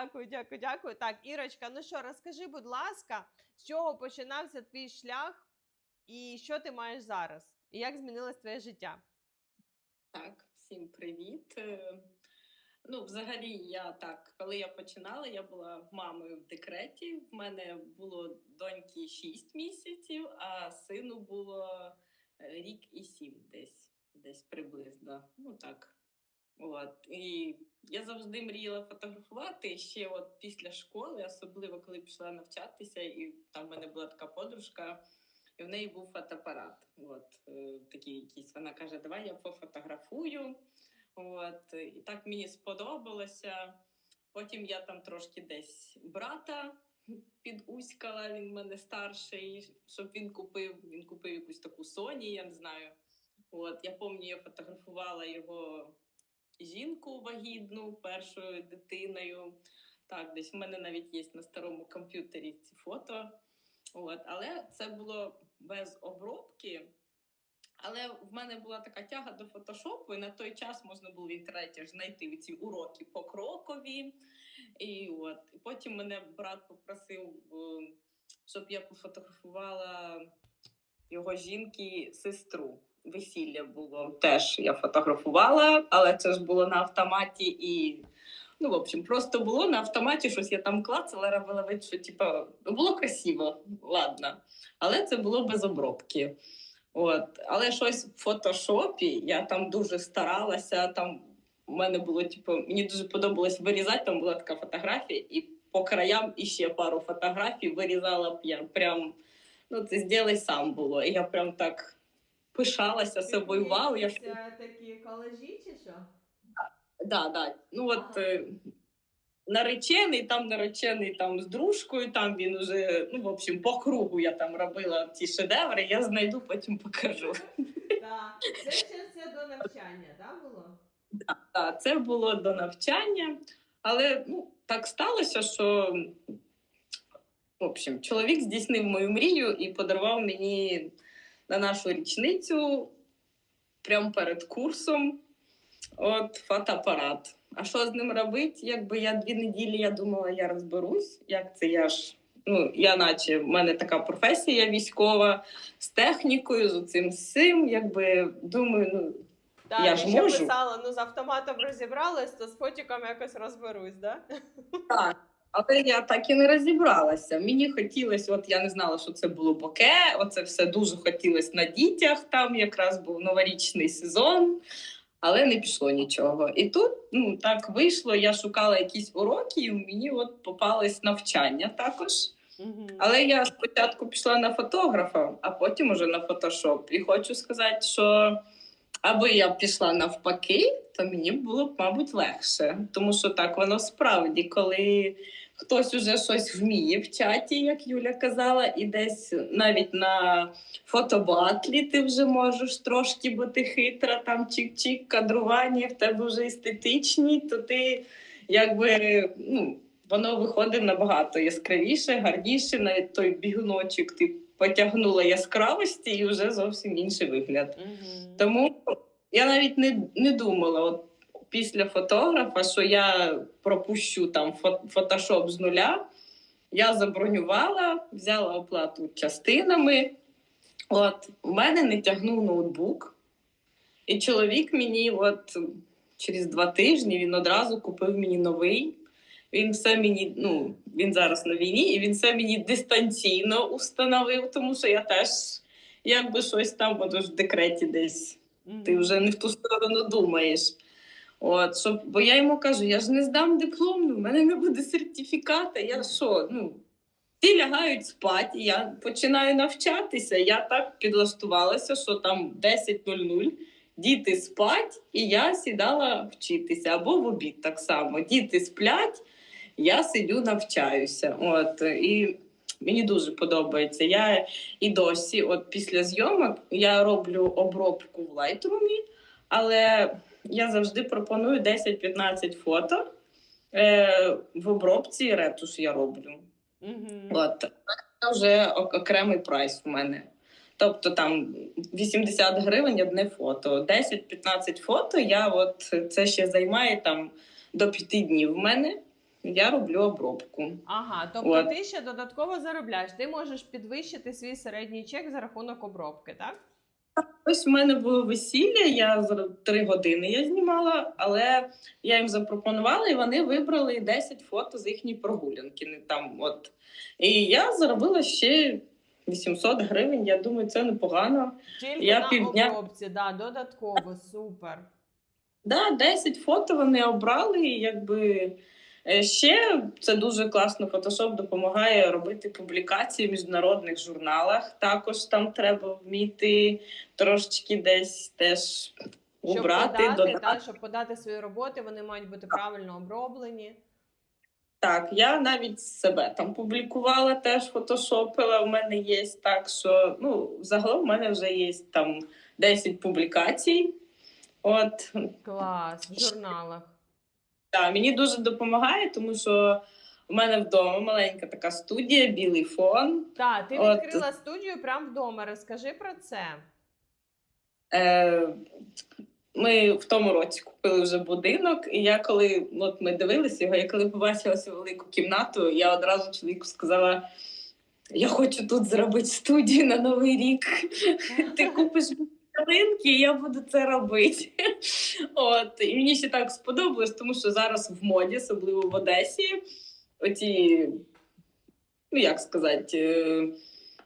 Дякую, дякую, дякую. Так, Ірочка, ну що, розкажи, будь ласка, з чого починався твій шлях і що ти маєш зараз? І як змінилось твоє життя? Так, всім привіт. Е, Ну, взагалі, я так, коли я починала, я була мамою в декреті. В мене було доньки 6 місяців, а сину було е, рік і сім десь, десь приблизно. Ну так. От. І я завжди мріяла фотографувати ще от після школи, особливо коли пішла навчатися, і там в мене була така подружка, і в неї був фотоапарат. От, е, такий якийсь. Вона каже: Давай я пофотографую. От, і так мені сподобалося. Потім я там трошки десь брата підуськала, він в мене старший, щоб він купив. Він купив якусь таку Sony, я не знаю. От, я пам'ятаю, я фотографувала його жінку вагітну першою дитиною. Так, десь в мене навіть є на старому комп'ютері ці фото. От, але це було без обробки. Але в мене була така тяга до фотошопу, і на той час можна було в інтернеті знайти ці уроки покрокові. І от і потім мене брат попросив, е, щоб я пофотографувала його жінки сестру. Весілля було теж я фотографувала, але це ж було на автоматі і. Ну, в общем, просто було на автоматі щось я там клацала, робила вид, що типа ну, було красиво, ладно. Але це було без обробки. От. Але щось в фотошопі я там дуже старалася. Там у мене було, типу, мені дуже подобалось вирізати. Там була така фотографія, і по краям іще пару фотографій вирізала б я. Прям ну це зробай сам було. І я прям так пишалася собою. Вау, я ж такі колажі чи що? да, да. Ну от е, наречений, там наречений там з дружкою, там він уже, ну, в общем, по кругу я там робила ці шедеври, я знайду, потім покажу. Так, це ще все до навчання, так було? Так, це було до навчання, але ну, так сталося, що в общем, чоловік здійснив мою мрію і подарував мені на нашу річницю прямо перед курсом от фотоапарат. А що з ним робити? Якби я дві неділі я думала, я розберусь. Як це я ж? Ну, я наче в мене така професія військова з технікою, з цим всім. Якби думаю, ну Так, Я ж ще можу. писала, ну з автоматом розібралась, то з фотиком якось розберусь, да? Так, але я так і не розібралася. Мені хотілося, от я не знала, що це було боке. Оце все дуже хотілося на дітях. Там якраз був новорічний сезон, але не пішло нічого. І тут ну так вийшло. Я шукала якісь уроки, і мені от попалось навчання також. Але я спочатку пішла на фотографа, а потім уже на фотошоп. І хочу сказати, що аби я пішла навпаки, то мені було б, мабуть, легше. Тому що так воно справді, коли хтось уже щось вміє в чаті, як Юля казала, і десь навіть на фотобатлі ти вже можеш трошки, бо ти хитра, там чик-чик, кадрування, в тебе вже естетичні, то ти якби ну, воно виходить набагато яскравіше, гарніше, навіть той бігуночок ти потягнула яскравості і вже зовсім інший вигляд. Угу. Тому я навіть не, не думала, от після фотографа, що я пропущу там фо- фотошоп з нуля. Я забронювала, взяла оплату частинами. От у мене не тягнув ноутбук, і чоловік мені, от через два тижні, він одразу купив мені новий. Він все мені, ну він зараз на війні, і він все мені дистанційно установив, тому що я теж якби щось там, ж в декреті десь ти вже не в ту сторону думаєш. От, щоб, бо я йому кажу, я ж не здам диплом, ну, в мене не буде сертифіката. Я що? Ну, всі лягають спати, я починаю навчатися. Я так підлаштувалася, що там 10.00 діти спать, і я сідала вчитися або в обід так само. Діти сплять, я сидю, навчаюся. От, і мені дуже подобається. Я і досі, от після зйомок, я роблю обробку в Lightroom, але я завжди пропоную 10-15 фото. Е, в обробці ретуш я роблю. Угу. От це вже окремий прайс в мене. Тобто там 80 гривень одне фото. 10-15 фото. Я от це ще займає там до 5 днів в мене. Я роблю обробку. Ага, тобто От. ти ще додатково заробляєш. Ти можеш підвищити свій середній чек за рахунок обробки, так? Ось в мене було весілля, я за три години я знімала, але я їм запропонувала, і вони вибрали 10 фото з їхньої прогулянки. Там, от. І я заробила ще 800 гривень. Я думаю, це непогано. Тільки Я на півдня- обробці, да, додатково, супер. Да, 10 фото вони обрали, і якби. Е, Ще це дуже класно. Фотошоп допомагає робити публікації в міжнародних журналах. Також там треба вміти трошечки десь теж Щоб убрати, подати, додати. та, щоб подати свої роботи, вони мають бути правильно оброблені. Так, я навіть себе там публікувала, теж фотошопила. У мене є так, що ну загалом в мене вже є там 10 публікацій. От Клас, в журналах. Так, мені дуже допомагає, тому що у мене вдома маленька така студія, білий фон. Так, ти От. відкрила студію прямо вдома. Розкажи про це. Е, ми в тому році купили вже будинок, і я коли от ми дивилися його, я коли побачила цю велику кімнату, я одразу чоловіку сказала: я хочу тут зробити студію на новий рік. Ти купиш і я буду це робити. От і мені ще так сподобалось, тому що зараз в моді, особливо в Одесі, оці, ну як сказати, е,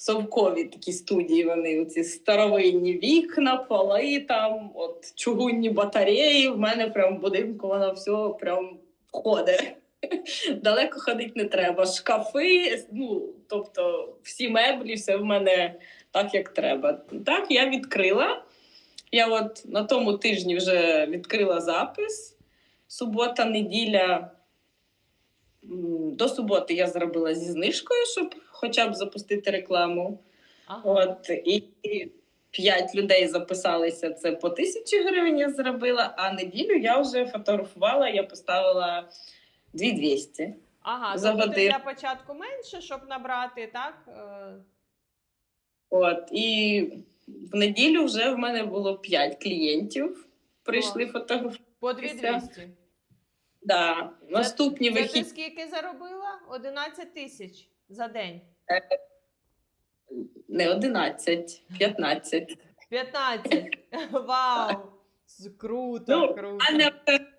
совкові такі студії. Вони оці старовинні вікна, поли, там, от чугунні батареї. В мене прям в будинку воно все прям входить. Далеко ходити не треба. Шкафи, ну тобто всі меблі, все в мене так, як треба. Так, я відкрила. Я от на тому тижні вже відкрила запис. Субота, неділя. До суботи я зробила зі знижкою, щоб хоча б запустити рекламу. Ага. От і п'ять людей записалися. Це по тисячі гривень я зробила. А неділю я вже фотографувала. Я поставила 2200. Ага, за тобто годину. для початку менше, щоб набрати, так? Е, От і в неділю вже в мене було 5 клієнтів. Прийшли Клас. фотографувати. По 2200. Да. Наступні Це ти скільки заробила? 11 тисяч за день. не 11, 15. 15. Вау! Круто, Ну, круто. А не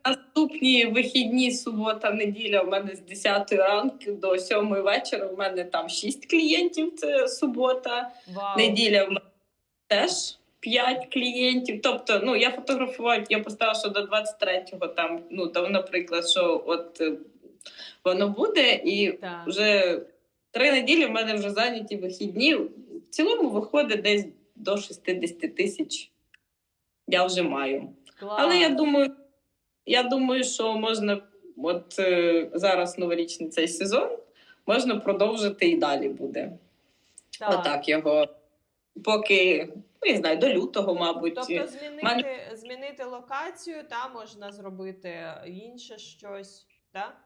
наступні вихідні субота, неділя. У мене з 10 ранку до 7 вечора. У мене там 6 клієнтів. Це субота. Вау. Неділя в мене теж 5 клієнтів. Тобто, ну я фотографувала, я поставила, що до 23-го там, ну там, наприклад, що от е, воно буде, і Так. вже три неділі в мене вже зайняті вихідні. В цілому виходить десь до 60 тисяч. Я вже маю. Клас. Але я думаю, я думаю, що можна, от е, зараз новорічний цей сезон, можна продовжити і далі буде. Так. Отак його. Поки, ну, не знаю, до лютого, мабуть. Тобто змінити, мене- змінити локацію, та можна зробити інше щось, так?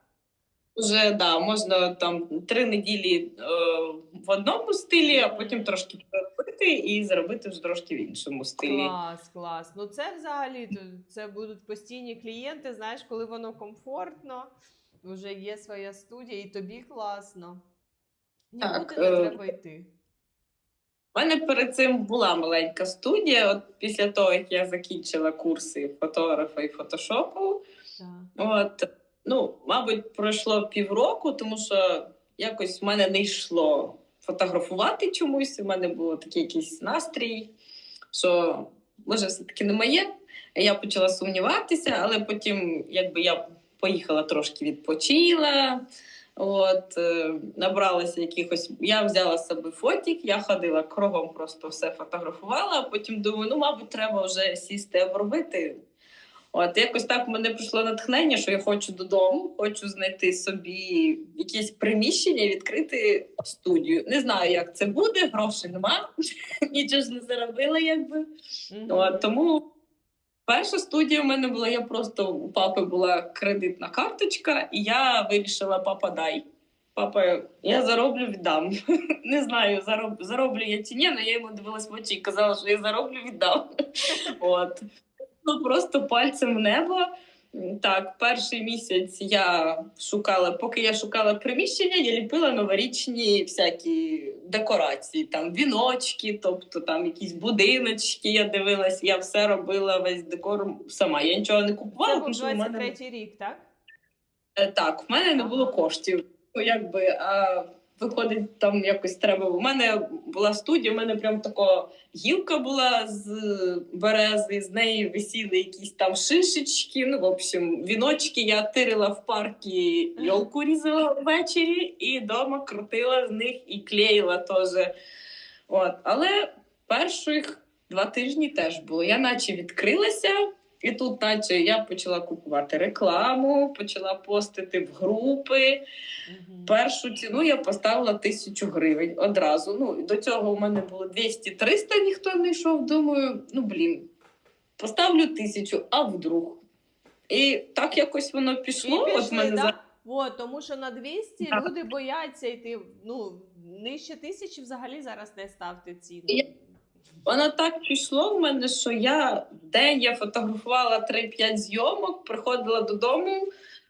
Вже да, можна там три неділі е, в одному стилі, а потім трошки переробити і зробити вже трошки в іншому стилі. Клас, клас. Ну це взагалі це будуть постійні клієнти. Знаєш, коли воно комфортно, вже є своя студія, і тобі класно. Нікуди не е, треба йти. У мене перед цим була маленька студія. От після того, як я закінчила курси фотографа і фотошопу, Так. От, ну, мабуть, пройшло півроку, тому що якось в мене не йшло фотографувати чомусь. У мене був такий якийсь настрій, що може все-таки не моє. Я почала сумніватися, але потім, якби я поїхала трошки відпочила. От, е, набралася якихось. Я взяла з собі фотік, я ходила кругом, просто все фотографувала, а потім думаю, ну, мабуть, треба вже сісти обробити. От якось так в мене прийшло натхнення, що я хочу додому, хочу знайти собі якесь приміщення, відкрити студію. Не знаю, як це буде, грошей нема, нічого ж не заробила, якби. Мгм. От, тому перша студія в мене була. Я просто у папи була кредитна карточка, і я вирішила: папа, дай. Папа, я зароблю, віддам. Не знаю, зароб, зароблю я чи ні, але я йому дивилась в очі і казала, що я зароблю, віддам. От. Ну просто пальцем в небо. Так, перший місяць я шукала, поки я шукала приміщення, я ліпила новорічні всякі декорації, там віночки, тобто там якісь будиночки. Я дивилась, я все робила весь декор сама. Я нічого не купувала, Це був що в мене 23-й рік, так? Е, Так, в мене не було коштів. Ну, якби, а виходить, там якось треба. У мене була студія, у мене прям така гілка була з берези, з неї висіли якісь там шишечки. Ну, в общем, віночки я тирила в паркі, йолку різала ввечері і вдома крутила з них і клеїла теж. От. Але перших два тижні теж було. Я наче відкрилася. І тут, наче, я почала купувати рекламу, почала постити в групи. Мгм. Першу ціну я поставила тисячу гривень одразу. Ну, до цього у мене було 200-300, ніхто не йшов. Думаю, ну блін, поставлю тисячу, а вдруг. І так якось воно І пішло. От мене да? за- От, тому що на 200 Так. люди бояться йти. Ну, нижче тисячі взагалі зараз не ставте ціну. Воно так пішло в мене, що я в день я фотографувала 3-5 зйомок, приходила додому,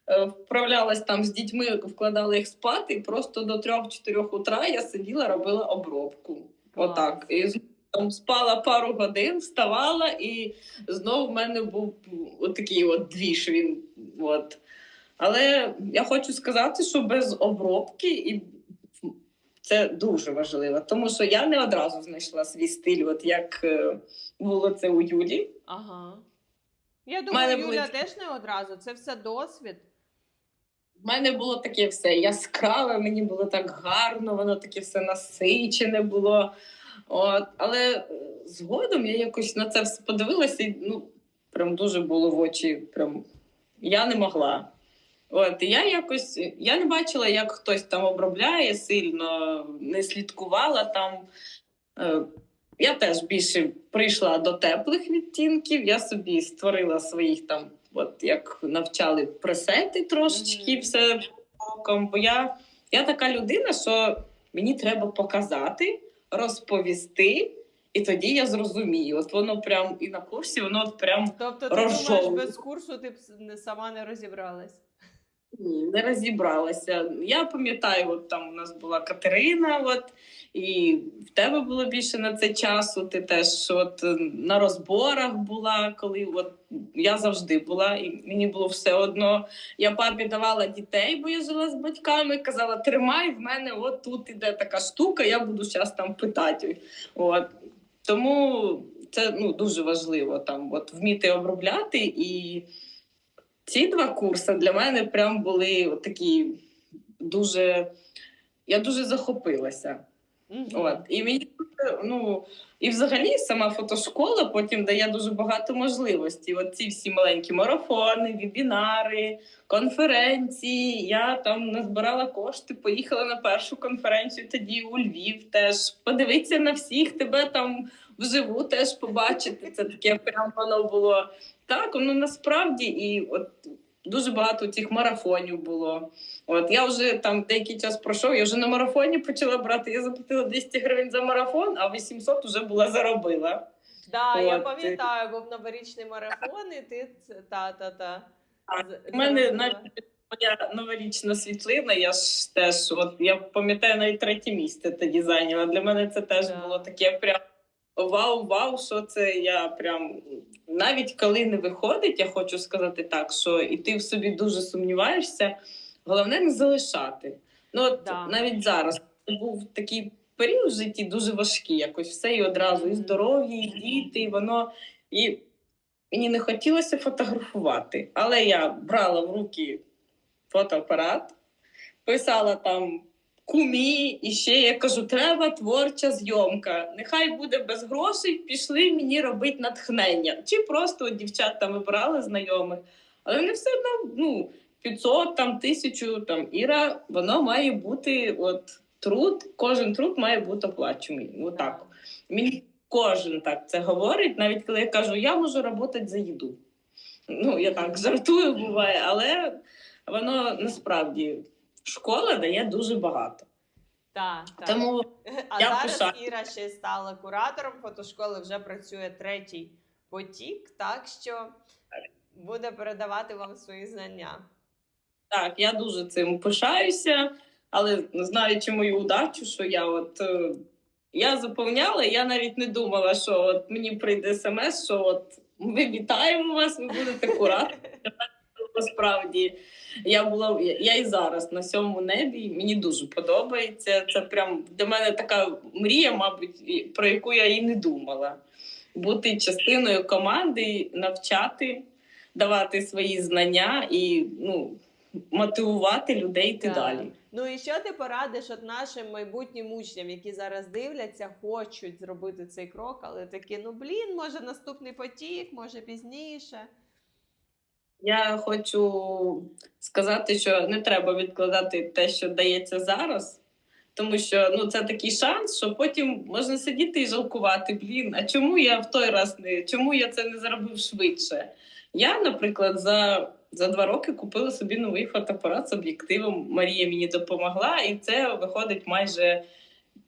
е, вправлялась там з дітьми, вкладала їх спати, і просто до 3-4 утра я сиділа, робила обробку. Отак. І там спала пару годин, вставала, і знову в мене був отакий от двіж. Він, от. Але я хочу сказати, що без обробки і це дуже важливо, тому що я не одразу знайшла свій стиль, от як е, було це у Юлі. Ага. Я думаю, Юля ті- теж не одразу. Це все досвід. У мене було таке все яскраве, мені було так гарно, воно таке все насичене було. От, але е, згодом я якось на це все подивилася, і ну, прям дуже було в очі. Прям я не могла. От, і я якось я не бачила, як хтось там обробляє сильно, не слідкувала там. Е, я теж більше прийшла до теплих відтінків. Я собі створила своїх там, от як навчали пресети трошечки, Мгм. все боком. Бо я, я така людина, що мені треба показати, розповісти, і тоді я зрозумію. От воно прям і на курсі, воно от прям Тобто, ти думаєш, без курсу ти б сама не розібралась. Ні, не розібралася. Я пам'ятаю, от там у нас була Катерина, от, і в тебе було більше на це часу. Ти теж от на розборах була, коли от я завжди була, і мені було все одно. Я папі давала дітей, бо я жила з батьками. Казала: тримай, в мене от тут іде така штука, я буду зараз там питати. От. Тому це ну, дуже важливо там от, вміти обробляти і. Ці два курси для мене прям були такі дуже. Я дуже захопилася. Мгм. От. І мені ну, і взагалі сама фотошкола потім дає дуже багато можливостей. От ці всі маленькі марафони, вебінари, конференції. Я там назбирала кошти, поїхала на першу конференцію тоді у Львів теж. Подивитися на всіх, тебе там вживу теж побачити. Це таке прям воно було. Так, воно насправді і от дуже багато цих марафонів було. От я вже там деякий час пройшов, я вже на марафоні почала брати. Я заплатила 200 гривень за марафон, а 800 вже була заробила. Да, я пам'ятаю, був новорічний марафон, і ти та-та-та. У мене навіть моя новорічна світлина. Я ж теж, от я пам'ятаю, навіть третє місце тоді зайняла. Для мене це теж Да. було таке прям. Вау, вау, що це я прям навіть коли не виходить, я хочу сказати так, що і ти в собі дуже сумніваєшся, головне не залишати. Ну от Да. навіть зараз був такий період в житті дуже важкий, якось все і одразу, і здоров'я, і діти, і воно і мені не хотілося фотографувати, але я брала в руки фотоапарат, писала там кумі, і ще я кажу, треба творча зйомка. Нехай буде без грошей, пішли мені робити натхнення. Чи просто дівчат там вибирали знайомих, але вони все одно ну, 500, там, тисячу, там, Іра, воно має бути от труд, кожен труд має бути оплачений. Отак. Мені кожен так це говорить, навіть коли я кажу, я можу працювати за їду. Ну, я так жартую, буває, але воно насправді школа дає дуже багато. Так, так. Тому А я зараз пишаю. Іра ще стала куратором фотошколи, вже працює третій потік. Так що буде передавати вам свої знання. Так, я дуже цим пишаюся, але знаючи мою удачу, що я от е, я заповняла, я навіть не думала, що от мені прийде смс, що от ми вітаємо вас, ви будете курати. Насправді я була я, і зараз на сьомому небі. Мені дуже подобається. Це прям для мене така мрія, мабуть, про яку я і не думала. Бути частиною команди, навчати, давати свої знання і ну, мотивувати людей йти Так. далі. Ну і що ти порадиш от нашим майбутнім учням, які зараз дивляться, хочуть зробити цей крок, але такі, ну блін, може наступний потік, може пізніше. Я хочу сказати, що не треба відкладати те, що дається зараз. Тому що ну це такий шанс, що потім можна сидіти і жалкувати. Блін, а чому я в той раз не чому я це не зробив швидше? Я, наприклад, за, за два роки купила собі новий фотоапарат з об'єктивом. Марія мені допомогла, і це виходить майже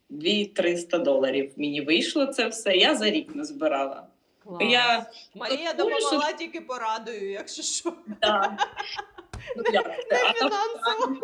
2-300 доларів. Мені вийшло це все. Я за рік не збирала. Клас. Я Марія допомогла що- тільки порадою, якщо що. да. ну? Не А там-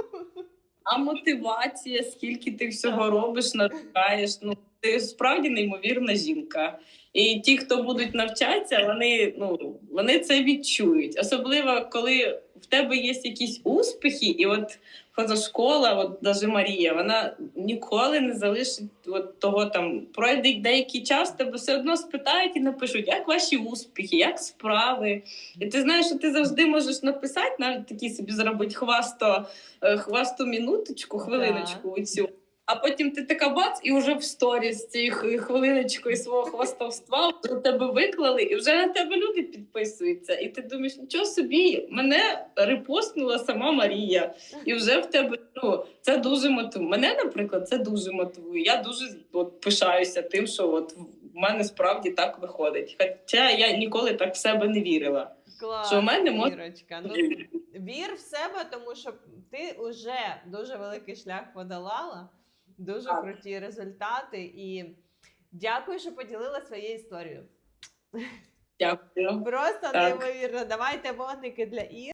А мотивація, скільки ти всього робиш, надихаєш. Ну ти справді неймовірна жінка. І ті, хто будуть навчатися, вони ну вони це відчують. Особливо коли в тебе є якісь успіхи, і от фотошкола, от даже Марія, вона ніколи не залишить от того там. Пройде деякий час, тебе все одно спитають і напишуть, як ваші успіхи, як справи. І ти знаєш, що ти завжди можеш написати, навіть такі собі зробити хвасто е, хвасту минуточку, хвилиночку оцю. А потім ти така бац, і вже в сторіс цією хви- хвилиночкою свого хвастовства вже тебе виклали, і вже на тебе люди підписуються. І ти думаєш, нічого собі, мене репостнула сама Марія, і вже в тебе ну це дуже мотивує. Мене, наприклад, це дуже мотивує. Я дуже от, пишаюся тим, що от в мене справді так виходить. Хоча я ніколи так в себе не вірила. Клас, Що в мене мож- Ну, вір в себе, тому що ти вже дуже великий шлях подолала, дуже Так. круті результати. І дякую, що поділила своєю історією. Дякую. Просто Так. неймовірно. Давайте вогники для Ір.